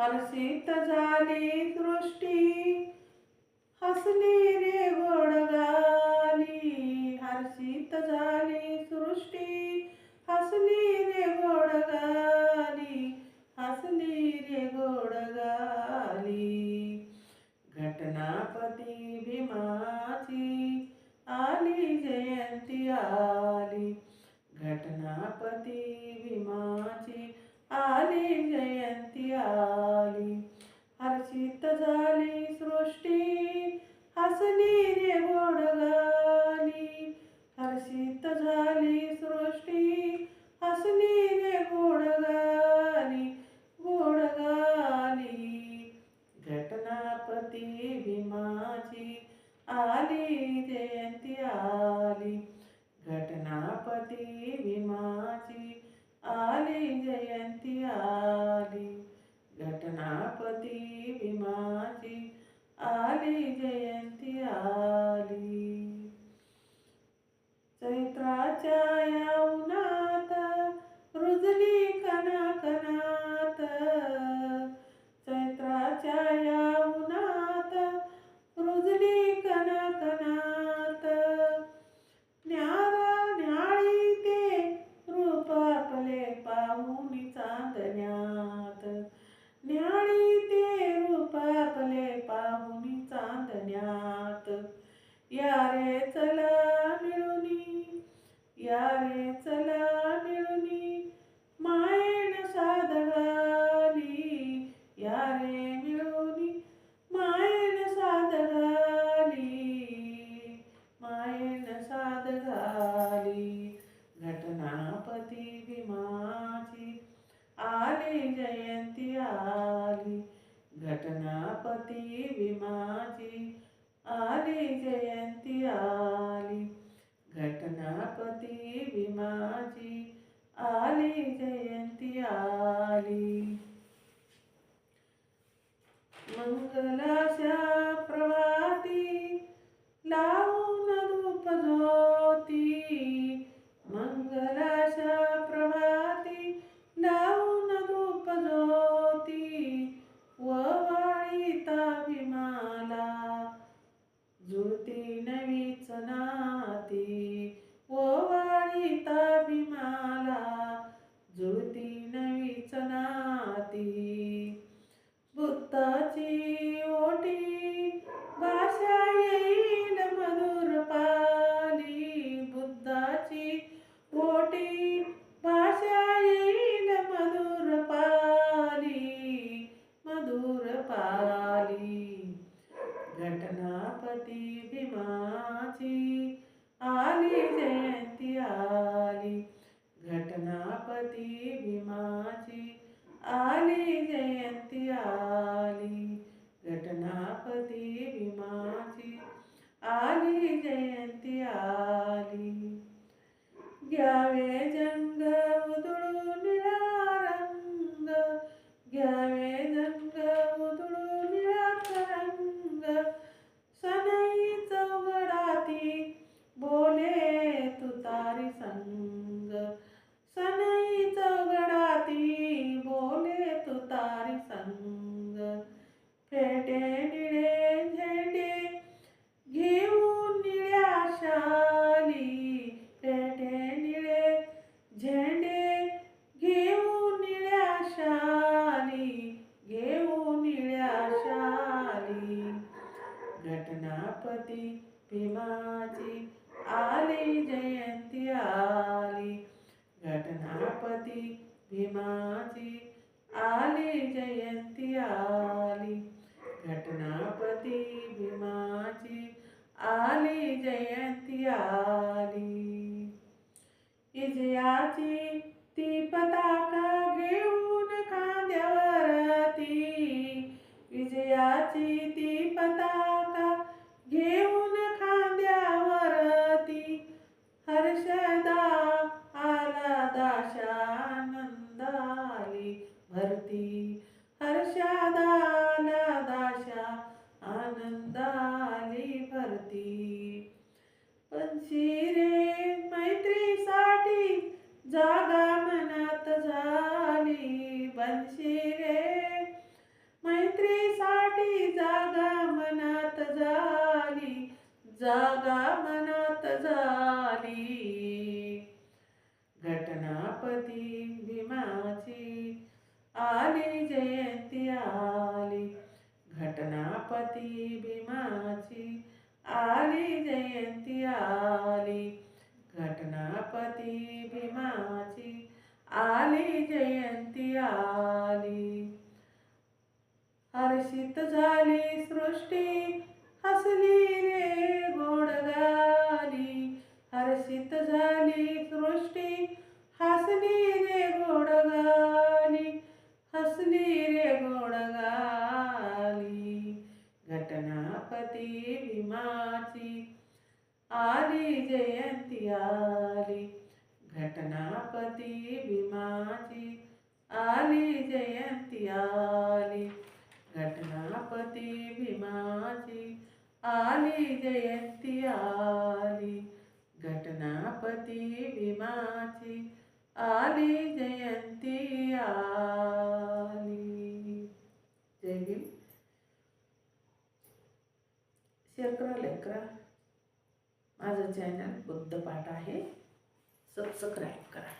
हर्षित झाली सृष्टी हसली घटनापती विमाजी आली जयंती आली घटनापती विमाची आली जयंती आली मंगलाच्या प्रभाती लाव घटनापती भीमाची आली जयंती आली. घटनापती भीमाची आली जयंती आली. माझी आली जयंती आली. घटनापती भीमाची आली जयंती आली. इजयाची ती पताका घेऊन खांद्यावरती. विजयाची ती पताका जागा मनात झाली. घटनापती भीमाची आली जयंती आली. घटनापती भीमाची आली जयंती आली. घटनापती भीमाची आली जयंती आली. हर्षित झाली सृष्टी हसली हर्षित झाली सृष्टी हसली रे गोडगाली हसली रे गोडगाली घटनापती भीमाची आली जयंती आली घटनापती भीमाची आली जयंती आली घटनापती भीमाची आली जयंती आली घटनापती भीमाची आली जयंती आली. जय भीम. शेअर करा लाईक करा. माझं चॅनल बुद्ध पाठ आहे. सबस्क्राईब करा.